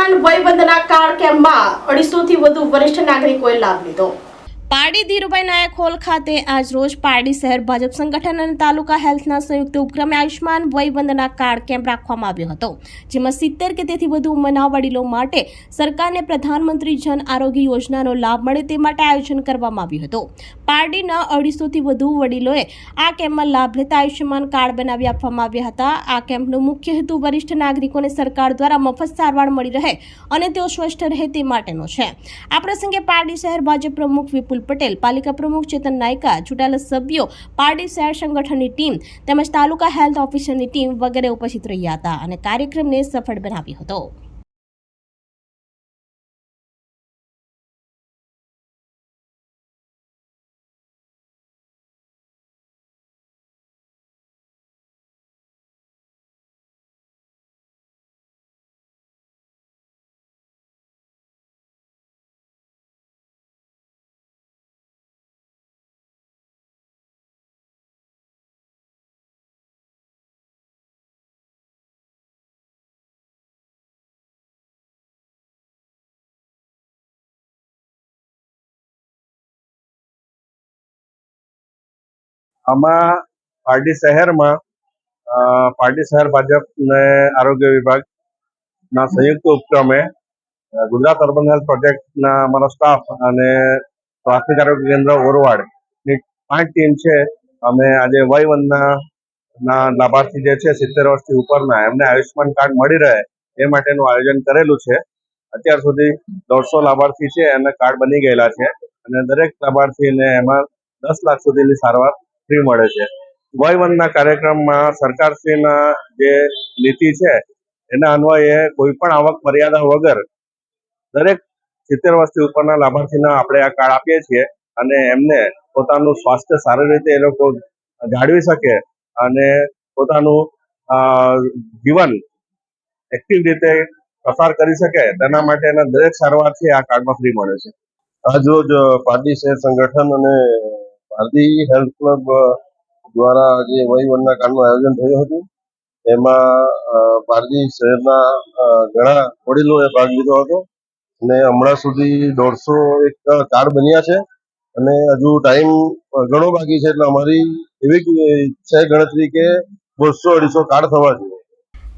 Ayushman Vayvandana card કેમ્પમાં અઢીસોથી વધુ વરિષ્ઠ નાગરિકોએ લાભ લીધો. પારડી ધીરુભાઈ નાયક હોલ ખાતે આજ રોજ પારડી શહેર ભાજપ સંગઠન અને તાલુકા હેલ્થના સંયુક્ત ઉપક્રમે આયુષ્યમાન વયવંદના કાર્ડ કેમ્પ રાખવામાં આવ્યો હતો. જેમાં સિત્તેર કે તેથી વધુ ઉંમરના વડીલો માટે સરકારને પ્રધાનમંત્રી જન આરોગ્ય યોજનાનો લાભ મળે તે માટે આયોજન કરવામાં આવ્યું હતું. પારડીના અઢીસોથી વધુ વડીલોએ આ કેમ્પમાં લાભ લેતા આયુષ્યમાન કાર્ડ બનાવી આપવામાં આવ્યા હતા. આ કેમ્પનો મુખ્ય હેતુ વરિષ્ઠ નાગરિકોને સરકાર દ્વારા મફત સારવાર મળી રહે અને તેઓ સ્વસ્થ રહે તે માટેનો છે. આ પ્રસંગે પારડી શહેર ભાજપ પ્રમુખ વિપુલ પટેલ, પાલિકા પ્રમુખ ચેતન નાયકા, ચૂંટાયેલા સભ્યો, પારડી શહેર સંગઠનની ટીમ તેમજ તાલુકા હેલ્થ ઓફિસરની ટીમ વગેરે ઉપસ્થિત રહ્યા હતા અને કાર્યક્રમને સફળ બનાવ્યો હતો. આમાં પારડી શહેરમાં પારડી શહેર ભાજપ ને આરોગ્ય વિભાગના સંયુક્ત ઉપક્રમે ગુજરાત અર્બન હેલ્થ પ્રોજેક્ટના અમારો સ્ટાફ અને પ્રાથમિક આરોગ્ય કેન્દ્ર ઓરવાડની પાંચ ટીમ છે. અમે આજે વયવંદના ના લાભાર્થી જે છે, સિત્તેર વર્ષથી ઉપરના, એમને આયુષ્યમાન કાર્ડ મળી રહે એ માટેનું આયોજન કરેલું છે. અત્યાર સુધી દોઢસો લાભાર્થી છે એના કાર્ડ બની ગયેલા છે. અને દરેક લાભાર્થીને એમાં દસ લાખ સુધીની સારવાર ફ્રી મળે છે. વયવંદના કાર્યક્રમમાં સરકારશ્રીના જે નીતિ છે, એના અન્વયે કોઈ પણ આવક મર્યાદા વગર દરેક સિત્તેર વર્ષથી ઉપરના લાભાર્થીના આપણે આ કાર્ડ આપીએ છીએ અને એમને પોતાનું સ્વાસ્થ્ય સારી રીતે એ લોકો જાળવી શકે અને પોતાનું જીવન એક્ટિવ રીતે પસાર કરી શકે, તેના માટેના દરેક સારવાર છે આ કાર્ડમાં ફ્રી મળે છે. આજ રોજ પાર્ટી શહેર સંગઠન અને પારડી હેલ્થ ક્લબ દ્વારા જે વયવંદના કાર્ડનું આયોજન થયું હતું એમાં અ, શહેરના ઘણા વડીલોએ ભાગ લીધો હતો અને હમણાં સુધી દોઢસો એક કાર્ડ બન્યા છે અને હજુ ટાઈમ ઘણો બાકી છે એટલે અમારી એવી છે ગણતરી કે બસો અઢીસો કાર્ડ થવા જોઈએ.